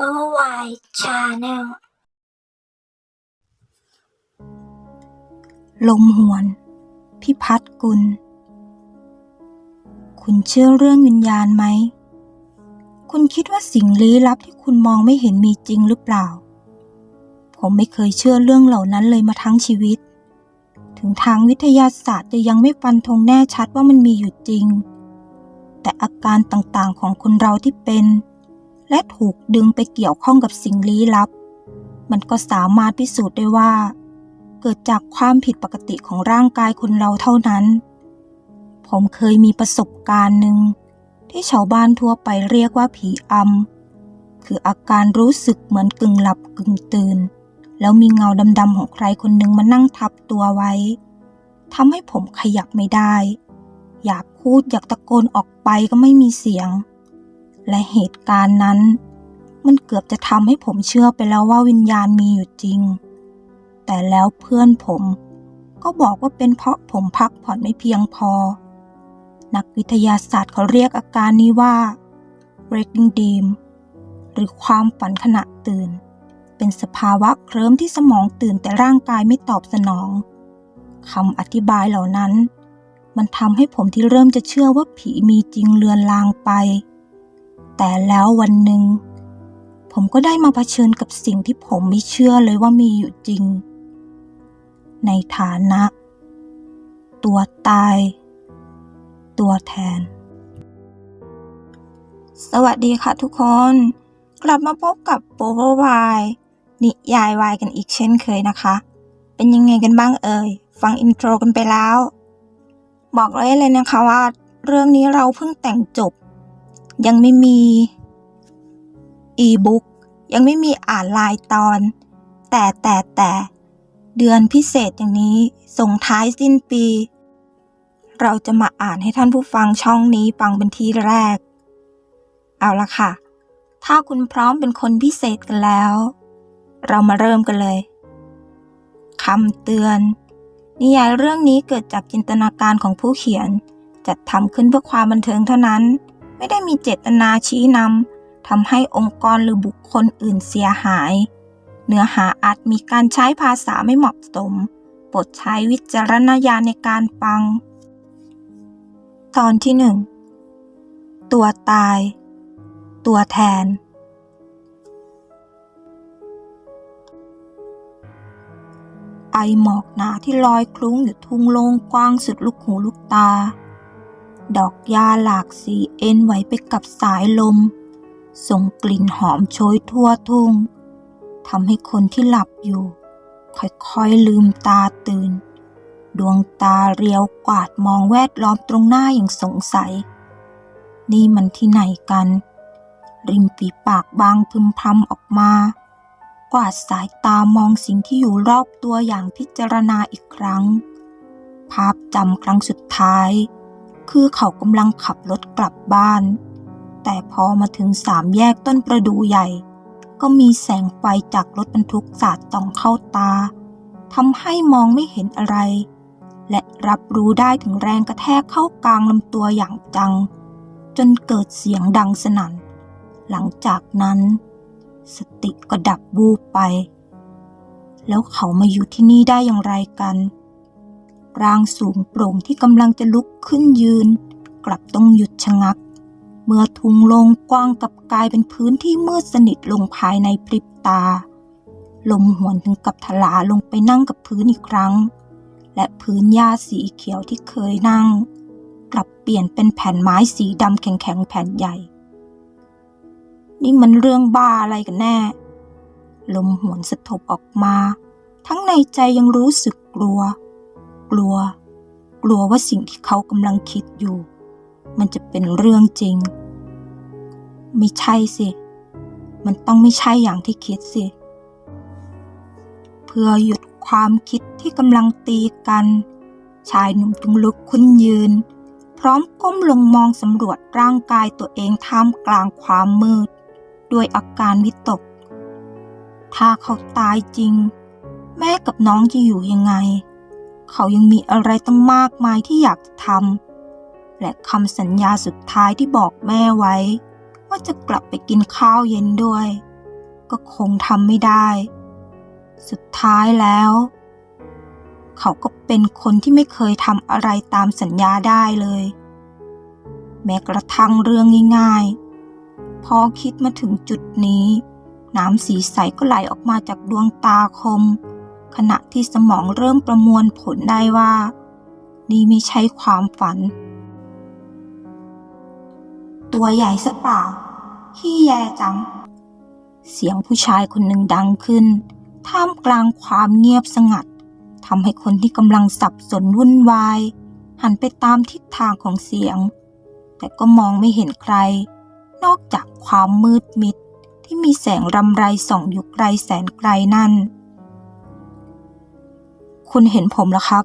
Worldwide Channel ลมหวน พิพัฒน์กุล คุณเชื่อเรื่องวิญญาณไหม คุณคิดว่าสิ่งลี้ลับที่คุณมองไม่เห็นมีจริงหรือเปล่า ผมไม่เคยเชื่อเรื่องเหล่านั้นเลยมาทั้งชีวิต ถึงทางวิทยาศาสตร์จะยังไม่ฟันธงแน่ชัดว่ามันมีอยู่จริง แต่อาการต่างๆของคนเราที่เป็น และถูกดึงไปเกี่ยวข้องกับสิ่งลี้ลับ มันก็สามารถพิสูจน์ได้ว่า เกิดจากความผิดปกติของร่างกายคนเราเท่านั้น ผมเคยมีประสบการณ์หนึ่งที่ชาวบ้านทั่วไปเรียกว่าผีอำคืออาการรู้สึกเหมือนกึ่งหลับกึ่งตื่น แล้วมีเงาดำๆของใครคนหนึ่งมานั่งทับตัวไว้ทำให้ผมขยับไม่ได้ อยากพูดอยากตะโกนออกไปก็ไม่มีเสียง และเหตุการณ์นั้น มันเกือบจะทำให้ผมเชื่อไปแล้วว่าวิญญาณมีอยู่จริง แต่แล้วเพื่อนผม ก็บอกว่าเป็นเพราะผมพักผ่อนไม่เพียงพอ นักวิทยาศาสตร์เขาเรียกอาการนี้ว่า breaking dream หรือความฝันขณะตื่น เป็นสภาวะเคลิ้มที่สมองตื่นแต่ร่างกายไม่ตอบสนองคำอธิบายเหล่านั้น มันทำให้ผมที่เริ่มจะเชื่อว่าผีมีจริงเลือนลางไป แต่แล้ววันหนึ่ง ผมก็ได้มาเผชิญกับสิ่งที่ผมไม่เชื่อเลยว่ามีอยู่จริง ในฐานะ ตัวตาย ตัวแทน สวัสดีค่ะทุกคน กลับมาพบกับโปรวายนิยายวายกันอีกเช่นเคยนะคะ เป็นยังไงกันบ้างเอ่ย ฟังอินโทรกันไปแล้ว บอกเลยเลยนะคะว่า เรื่องนี้เราเพิ่งแต่งจบ ยังไม่มี อีบุ๊กยังไม่มีอ่านลายตอน แต่แต่แต่เดือนพิเศษอย่างนี้ส่งท้ายสิ้นปี เราจะมาอ่านให้ท่านผู้ฟังช่องนี้ฟังเป็นทีแรก เอาละค่ะ ถ้าคุณพร้อมเป็นคนพิเศษกันแล้ว เรามาเริ่มกันเลยคำเตือน นิยายเรื่องนี้เกิดจากจินตนาการของผู้เขียน จัดทำขึ้นเพื่อความบันเทิงเท่านั้น ไม่ได้มีเจตนาชี้นำทำให้องค์กรหรือบุคคลอื่นเสียหาย เนื้อหาอาจมีการใช้ภาษาไม่เหมาะสมโปรดใช้วิจารณญาณในการฟัง ตอนที่หนึ่งตัวตาย ตัวแทน ไอหมอกหนาที่ลอยคลุ้งอยู่ทุ่งโล่งกว้างสุดลูกหูลูกตา ดอกหญ้าหลากสีเอ็นไหวไปกับสายลม ส่งกลิ่นหอมโชยทั่วทุ่งทำให้คนที่หลับอยู่ ค่อยๆลืมตาตื่น ดวงตาเรียวกวาดมองแวดล้อมตรงหน้าอย่างสงสัย นี่มันที่ไหนกัน ริมฝีปากบางพึมพำออกมา กวาดสายตามองสิ่งที่อยู่รอบตัวอย่างพิจารณาอีกครั้ง ภาพจำครั้งสุดท้าย คือเขากำลังขับรถกลับบ้าน แต่พอมาถึงสามแยกต้นประดูใหญ่ ก็มีแสงไฟจากรถบรรทุกสาดส่องเข้าตาทำให้มองไม่เห็นอะไร และรับรู้ได้ถึงแรงกระแทกเข้ากลางลำตัวอย่างจัง จนเกิดเสียงดังสนั่น หลังจากนั้น สติก็ดับวูบไป แล้วเขามาอยู่ที่นี่ได้อย่างไรกัน ร่างสูงโปร่งที่กำลังจะลุกขึ้นยืน กลับต้องหยุดชะงัก เมื่อทุงลงกว้างกับกลายเป็นพื้นที่มืดสนิทลงภายในพริบตา ลมหวนถึงกับถลาลงไปนั่งกับพื้นอีกครั้ง และพื้นหญ้าสีเขียวที่เคยนั่ง กลับเปลี่ยนเป็นแผ่นไม้สีดำแข็งๆแผ่นใหญ่ นี่มันเรื่องบ้าอะไรกันแน่ ลมหวนสะทบออกมา ทั้งในใจยังรู้สึกกลัว กลัว กลัวว่าสิ่งที่เขากำลังคิดอยู่ มันจะเป็นเรื่องจริง ไม่ใช่สิ มันต้องไม่ใช่อย่างที่คิดสิ เพื่อหยุดความคิดที่กำลังตีกัน ชายหนุ่มจึงลุกขึ้นยืน พร้อมก้มลงมองสำรวจร่างกายตัวเองท่ามกลางความมืด ด้วยอาการวิตก ถ้าเขาตายจริง แม่กับน้องจะอยู่ยังไง เขายังมีอะไรตั้งมากมายที่อยากจะทำและคำสัญญาสุดท้ายที่บอกแม่ไว้ ว่าจะกลับไปกินข้าวเย็นด้วย ก็คงทำไม่ได้ สุดท้ายแล้ว เขาก็เป็นคนที่ไม่เคยทำอะไรตามสัญญาได้เลย แม้กระทั่งเรื่องง่ายๆ พอคิดมาถึงจุดนี้ น้ำสีใสก็ไหลออกมาจากดวงตาคม ขณะที่สมองเริ่มประมวลผลได้ว่า นี่ไม่ใช่ความฝัน ตัวใหญ่สะเปล่าขี้แยจัง เสียงผู้ชายคนหนึ่งดังขึ้น ท่ามกลางความเงียบสงัดทำให้คนที่กำลังสับสนวุ่นวาย หันไปตามทิศทางของเสียง แต่ก็มองไม่เห็นใคร นอกจากความมืดมิดที่มีแสงรำไรส่องอยู่ไกลแสนไกลนั่น คุณเห็นผมแล้วครับ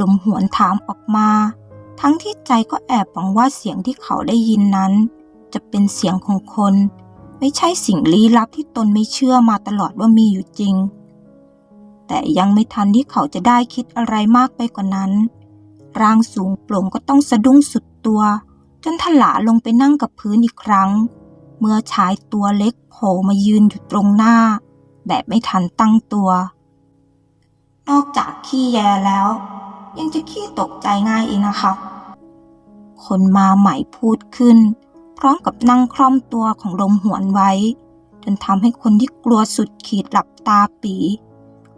ลมหวนถามออกมา ทั้งที่ใจก็แอบหวังว่าเสียงที่เขาได้ยินนั้น จะเป็นเสียงของคน ไม่ใช่สิ่งลี้ลับที่ตนไม่เชื่อมาตลอดว่ามีอยู่จริง แต่ยังไม่ทันที่เขาจะได้คิดอะไรมากไปกว่านั้น ร่างสูงโปร่งก็ต้องสะดุ้งสุดตัว จนถลาลงไปนั่งกับพื้นอีกครั้ง เมื่อชายตัวเล็กโผล่มายืนอยู่ตรงหน้า แบบไม่ทันตั้งตัว นอกจากขี้แยแล้ว ยังจะขี้ตกใจง่ายอีกนะครับ คนมาใหม่พูดขึ้น พร้อมกับนั่งคล่อมตัวของลมหวนไว้ จนทำให้คนที่กลัวสุดขีดหลับตาปี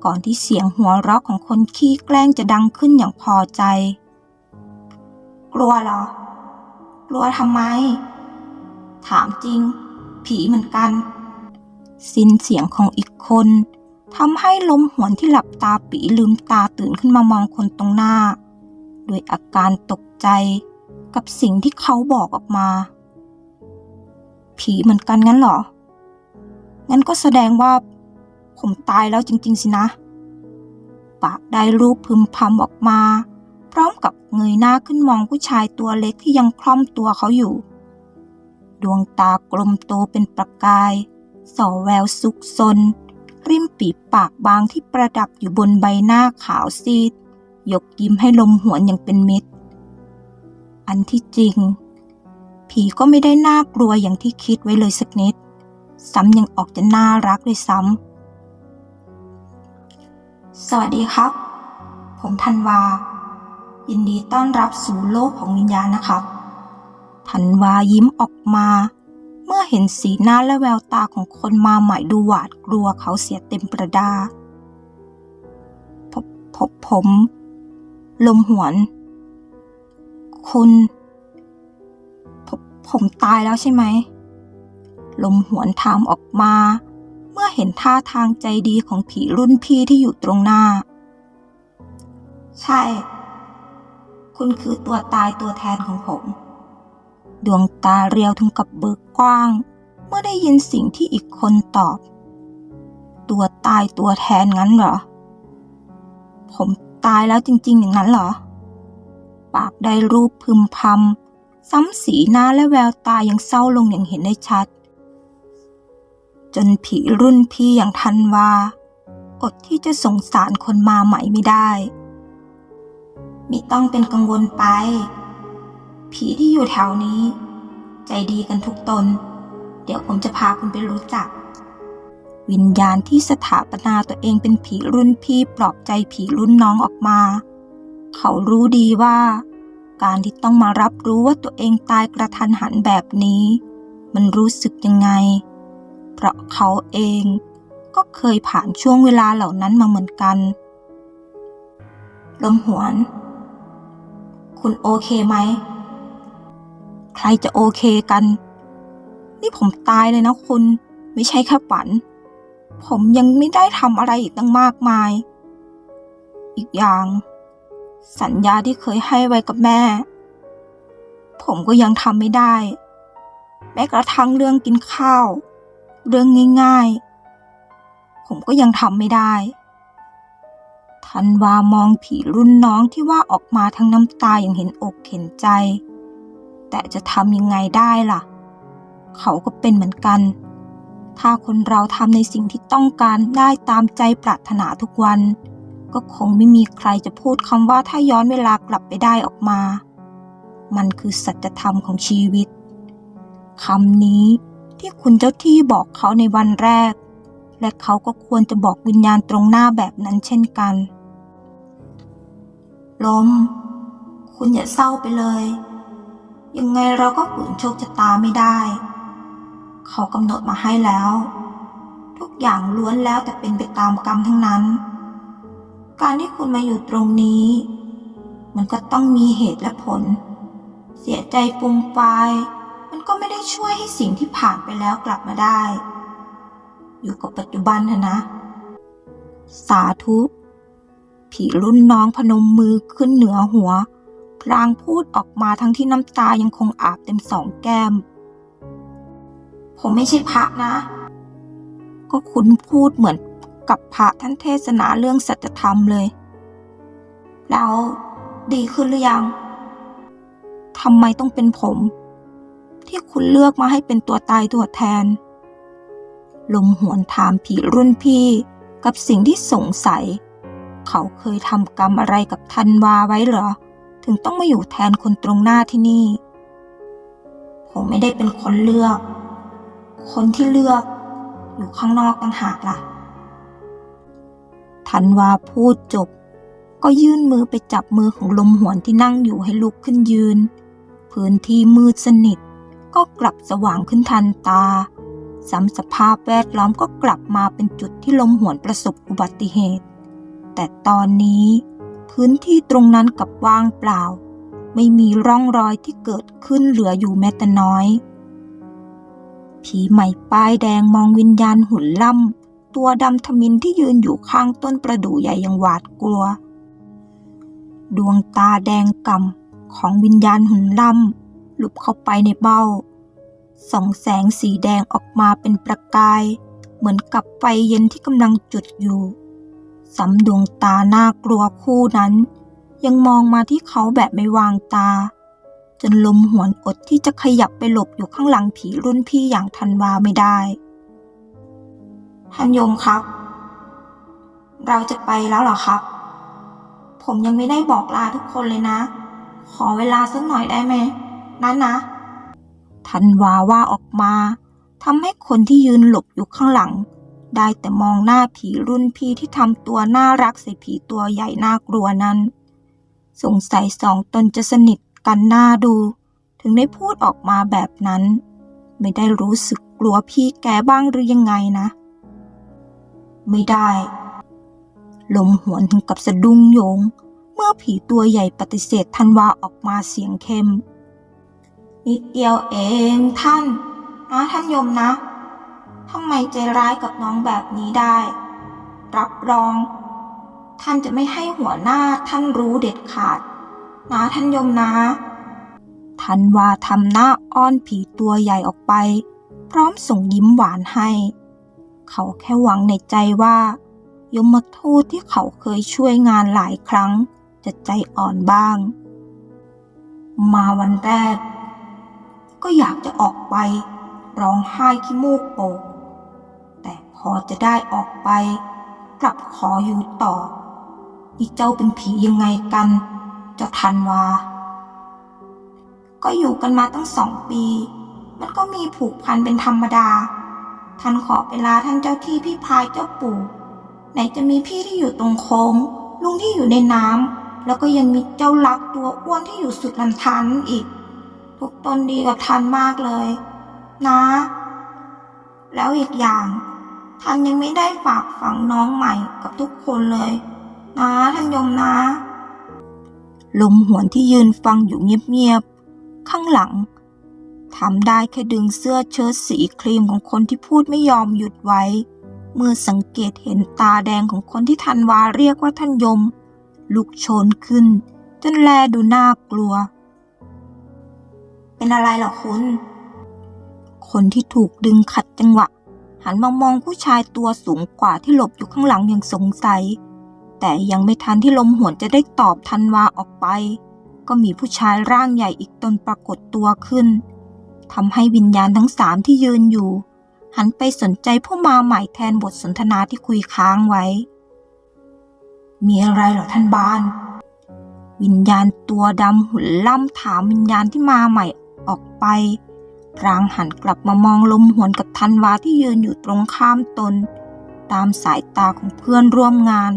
ก่อนที่เสียงหัวเราะของคนขี้แกล้งจะดังขึ้นอย่างพอใจ กลัวเหรอกลัวทำไม ถามจริง ผีเหมือนกัน สิ้นเสียงของอีกคน ทำให้ลมหวนที่หลับตาปีลืมตาตื่นขึ้นมามองคนตรงหน้า ด้วยอาการตกใจกับสิ่งที่เขาบอกออกมา ผีเหมือนกันงั้นเหรอ งั้นก็แสดงว่า ผมตายแล้วจริง ๆ สินะ ปากได้รูปพึมพำออกมา พร้อมกับเงยหน้าขึ้นมองผู้ชายตัวเล็กที่ยังคล่อมตัวเขาอยู่ ดวงตากลมโตเป็นประกายส่อแววสุกซน ริมปีปากบางที่ประดับอยู่บนใบหน้าขาวซีด ยกยิ้มให้ลมหวนอย่างเป็นมิตร อันที่จริง ผีก็ไม่ได้น่ากลัวอย่างที่คิดไว้เลยสักนิด ซ้ำยังออกจะน่ารักด้วยซ้ำ สวัสดีครับ ผมธันวา ยินดีต้อนรับสู่โลกของวิญญาณนะครับธันวายิ้มออกมา เมื่อเห็นสีหน้าและแววตาของคนมาใหม่ดูหวาดกลัวเขาเสียเต็มประดาผมผมผม ลมหวน คุณผมผมตายแล้วใช่ไหม ลมหวนถามออกมา เมื่อเห็นท่าทางใจดีของผีรุ่นพี่ที่อยู่ตรงหน้า ใช่ คุณคือตัวตายตัวแทนของผม ดวงตาเรียวถึงกับเบิกกว้าง เมื่อได้ยินสิ่งที่อีกคนตอบ ตัวตายตัวแทนงั้นเหรอ ผมตายแล้วจริง ๆ อย่างนั้นเหรอ ปากได้รูปพึมพำซ้ำสีหน้าและแววตายังเศร้าลงอย่างเห็นได้ชัด จนผีรุ่นพี่อย่างทันวาอดที่จะสงสารคนมาใหม่ไม่ได้มิต้องเป็นกังวลไป ผีที่อยู่แถวนี้ ใจดีกันทุกตน เดี๋ยวผมจะพาคุณไปรู้จัก วิญญาณที่สถาปนาตัวเองเป็นผีรุ่นพี่ปลอบใจผีรุ่นน้องออกมา เขารู้ดีว่า การที่ต้องมารับรู้ว่าตัวเองตายกระทันหันแบบนี้ มันรู้สึกยังไง เพราะเขาเองก็เคยผ่านช่วงเวลาเหล่านั้นมาเหมือนกัน ลมหวน คุณโอเคไหม ใครจะโอเคกัน นี่ผมตายเลยนะคุณ ไม่ใช่แค่ฝัน ผมยังไม่ได้ทำอะไรอีกตั้งมากมาย อีกอย่าง สัญญาที่เคยให้ไว้กับแม่ ผมก็ยังทำไม่ได้ แม้กระทั่งเรื่องกินข้าว เรื่องง่ายๆ ผมก็ยังทำไม่ได้ทันวามองผีรุ่นน้องที่ว่าออกมาทั้งน้ำตาอย่างเห็นอกเห็นใจ แต่จะทำยังไงได้ล่ะ เขาก็เป็นเหมือนกัน ถ้าคนเราทำในสิ่งที่ต้องการได้ตามใจปรารถนาทุกวัน ก็คงไม่มีใครจะพูดคำว่าถ้าย้อนเวลากลับไปได้ออกมา มันคือสัจธรรมของชีวิตคำนี้ที่คุณเจ้าที่บอกเขาในวันแรก และเขาก็ควรจะบอกวิญญาณตรงหน้าแบบนั้นเช่นกัน ลม คุณอย่าเศร้าไปเลย ยังไงเราก็ฝืนโชคชะตาไม่ได้ เขากำหนดมาให้แล้ว ทุกอย่างล้วนแล้วแต่เป็นไปตามกรรมทั้งนั้น การที่คุณมาอยู่ตรงนี้ มันก็ต้องมีเหตุและผล เสียใจปุมปาย มันก็ไม่ได้ช่วยให้สิ่งที่ผ่านไปแล้วกลับมาได้ อยู่กับปัจจุบันเถอะนะ สาธุ ผีรุ่นน้องพนมมือขึ้นเหนือหัว พลางพูดออกมาทั้งที่น้ำตายังคงอาบเต็มสองแก้ม ผมไม่ใช่พระนะ ก็คุณพูดเหมือนกับพระท่านเทศนาเรื่องสัจธรรมเลย แล้วดีขึ้นหรือยังทำไมต้องเป็นผม ที่คุณเลือกมาให้เป็นตัวตายตัวแทน ลมหวนถามผีรุ่นพี่กับสิ่งที่สงสัย เขาเคยทำกรรมอะไรกับธันวาไว้เหรอ ถึงต้องมาอยู่แทนคนตรงหน้าที่นี่ ผมไม่ได้เป็นคนเลือก คนที่เลือก อยู่ข้างนอกต่างหากล่ะธันวาพูดจบ ก็ยื่นมือไปจับมือของลมหวนที่นั่งอยู่ให้ลุกขึ้นยืน พื้นที่มืดสนิท ก็กลับสว่างขึ้นทันตาซ้ำสภาพแวดล้อมก็กลับมาเป็นจุดที่ลมหวนประสบอุบัติเหตุ แต่ตอนนี้ พื้นที่ตรงนั้นกับว่างเปล่า ไม่มีร่องรอยที่เกิดขึ้นเหลืออยู่แม้แต่น้อย ผีใหม่ป้ายแดงมองวิญญาณหุ่นล่ำ ตัวดำทมินที่ยืนอยู่ข้างต้นประดู่ใหญ่อยังหวาดกลัว ดวงตาแดงก่ำของวิญญาณหุ่นล่ำหลุบเข้าไปในเบ้าส่องแสงสีแดงออกมาเป็นประกาย เหมือนกับไฟเย็นที่กำลังจุดอยู่ สำดวงตาน่ากลัวคู่นั้น ยังมองมาที่เขาแบบไม่วางตา จนลมหวนอดที่จะขยับไปหลบอยู่ข้างหลังผีรุ่นพี่อย่างทันวาไม่ได้ท่านยมครับ เราจะไปแล้วเหรอครับ ผมยังไม่ได้บอกลาทุกคนเลยนะ ขอเวลาสักหน่อยได้ไหมนั้นนะทันวาว่าออกมาทำให้คนที่ยืนหลบอยู่ข้างหลัง ได้แต่มองหน้าผีรุ่นพี่ที่ทำตัวน่ารักใส่ผีตัวใหญ่น่ากลัวนั้น สงสัยสองตนจะสนิทกันหน้าดู ถึงได้พูดออกมาแบบนั้น ไม่ได้รู้สึกกลัวพี่แกบ้างหรือยังไงนะ ไม่ได้ ลมหวนถึงกับสะดุ้งโยง เมื่อผีตัวใหญ่ปฏิเสธทันวาออกมาเสียงเข้มนิดเดียวเองท่าน นะท่านยมนะ ทำไมใจร้ายกับน้องแบบนี้ได้ รับรอง ท่านจะไม่ให้หัวหน้าท่านรู้เด็ดขาด นะท่านยมนะทันว่าทำหน้าอ้อนผีตัวใหญ่ออกไป พร้อมส่งยิ้มหวานให้ เขาแค่หวังในใจว่า ยมทูตที่เขาเคยช่วยงานหลายครั้ง จะใจอ่อนบ้าง มาวันแรกก็อยากจะออกไป ร้องไห้ขี้มูกโปก อจะได้ออกไป กลับขออยู่ต่อนี่เจ้าเป็นผียังไงกัน เจ้าทันวา ก็อยู่กันมาตั้งสองปี มันก็มีผูกพันเป็นธรรมดา ท่านขอเวลาท่านเจ้าที่พี่พายเจ้าปู่ ไหนจะมีพี่ที่อยู่ตรงโค้ง ลุงที่อยู่ในน้ำแล้วก็ยังมีเจ้าลักตัวอ้วนที่อยู่สุดลันทันอีก ทุกตนดีกับท่านมากเลย นะ แล้วอีกอย่าง ท่านยังไม่ได้ฝากฝังน้องใหม่กับทุกคนเลย นะท่านยมนะ ลมหวนที่ยืนฟังอยู่เงียบๆ ข้างหลังทำได้แค่ดึงเสื้อเชิ้ตสีครีมของคนที่พูดไม่ยอมหยุดไว้ เมื่อสังเกตเห็นตาแดงของคนที่ทันวาเรียกว่าท่านยม ลุกโชนขึ้น จนแลดูน่ากลัว เป็นอะไรหรอคุณ คนที่ถูกดึงขัดจังหวะ หันมามองผู้ชายตัวสูงกว่าที่หลบอยู่ข้างหลังอย่างสงสัย แต่ยังไม่ทันที่ลมหวนจะได้ตอบทันวาออกไป ก็มีผู้ชายร่างใหญ่อีกตนปรากฏตัวขึ้นทำให้วิญญาณทั้งสามที่ยืนอยู่ หันไปสนใจผู้มาใหม่แทนบทสนทนาที่คุยค้างไว้ มีอะไรเหรอท่านบาน วิญญาณตัวดำหุ่นล่ำถามวิญญาณที่มาใหม่ออกไปพรางหันกลับมามองลมหวนกับ ธันวาที่ยืนอยู่ตรงข้ามตน ตามสายตาของเพื่อนร่วมงาน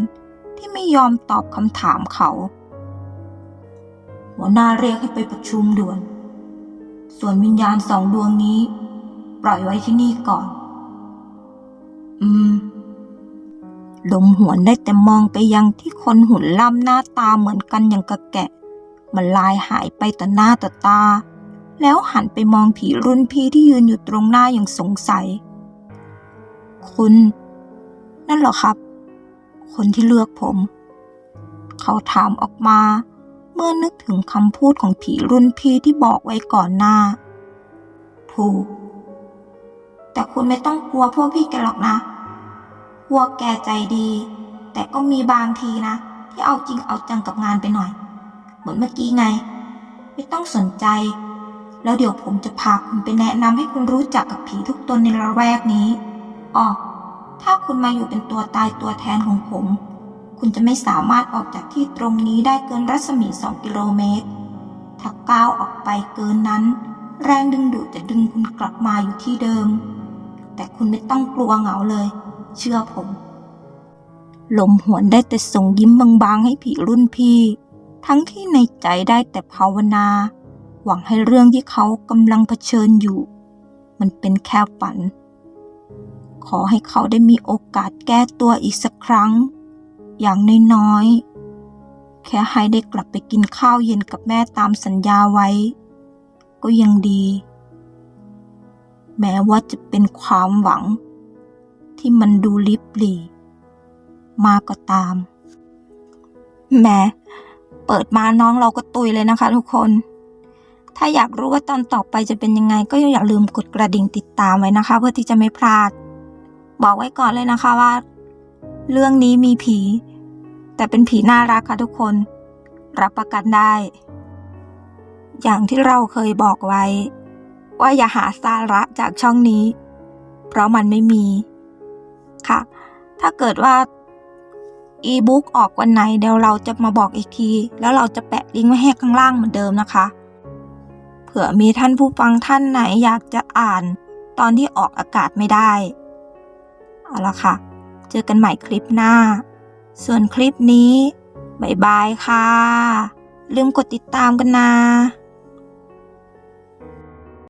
ที่ไม่ยอมตอบคำถามเขา หัวหน้าเรียกให้ไปประชุมด่วน ส่วนวิญญาณสองดวงนี้ ปล่อยไว้ที่นี่ก่อน อืมลมหวนได้แต่มองไปยังที่คนหุ่นล่ำหน้าตาเหมือนกันอย่างกระแกะ มันลายหายไปต่อหน้าต่อตา แล้วหันไปมองผีรุ่นพี่ที่ยืนอยู่ตรงหน้าอย่างสงสัย คุณ นั่นเหรอครับ คนที่เลือกผม เขาถามออกมา เมื่อนึกถึงคำพูดของผีรุ่นพี่ที่บอกไว้ก่อนหน้า ถูก แต่คุณไม่ต้องกลัวพวกพี่แกหรอกนะ พวกแกใจดี แต่ก็มีบางทีนะ ที่เอาจริงเอาจังกับงานไปหน่อย เหมือนเมื่อกี้ไง ไม่ต้องสนใจ แล้วเดี๋ยวผมจะพาคุณไปแนะนำให้คุณรู้จักกับผีทุกตนในละแวกนี้อ๋อถ้าคุณมาอยู่เป็นตัวตายตัวแทนของผม คุณจะไม่สามารถออกจากที่ตรงนี้ได้เกินรัศมีสองกิโลเมตร ถ้าก้าวออกไปเกินนั้น แรงดึงดูดจะดึงคุณกลับมาอยู่ที่เดิม แต่คุณไม่ต้องกลัวเหงาเลย เชื่อผมลมหวนได้แต่ส่งยิ้มบางๆให้ผีรุ่นพี่ ทั้งที่ในใจได้แต่ภาวนา หวังให้เรื่องที่เขากำลังเผชิญอยู่ มันเป็นแค่ฝัน ขอให้เขาได้มีโอกาสแก้ตัวอีกสักครั้ง อย่างน้อยๆ แค่ให้ได้กลับไปกินข้าวเย็นกับแม่ตามสัญญาไว้ ก็ยังดี แม้ว่าจะเป็นความหวัง ที่มันดูลิบหลี่มาก็ตาม แม้เปิดมาน้องเราก็ตุยเลยนะคะทุกคน ถ้าอยากรู้ว่าตอนต่อไปจะเป็นยังไง ก็อย่าลืมกดกระดิ่งติดตามไว้นะคะ เพื่อที่จะไม่พลาด บอกไว้ก่อนเลยนะคะว่า เรื่องนี้มีผี แต่เป็นผีน่ารักค่ะทุกคน รับประกันได้ อย่างที่เราเคยบอกไว้ ว่าอย่าหาสาระจากช่องนี้ เพราะมันไม่มีค่ะ ถ้าเกิดว่าอีบุ๊กออกวันไหนเดี๋ยวเราจะมาบอกอีกที แล้วเราจะแปะลิงก์ไว้ให้ข้างล่างเหมือนเดิมนะคะ ผื่อมีท่านผู้ฟังท่านไหนอยากจะอ่านตอนที่ออกอากาศไม่ได้ เอาละค่ะ เจอกันใหม่คลิปหน้า ส่วนคลิปนี้บายบายค่ะ ลืมกดติดตามกันนะ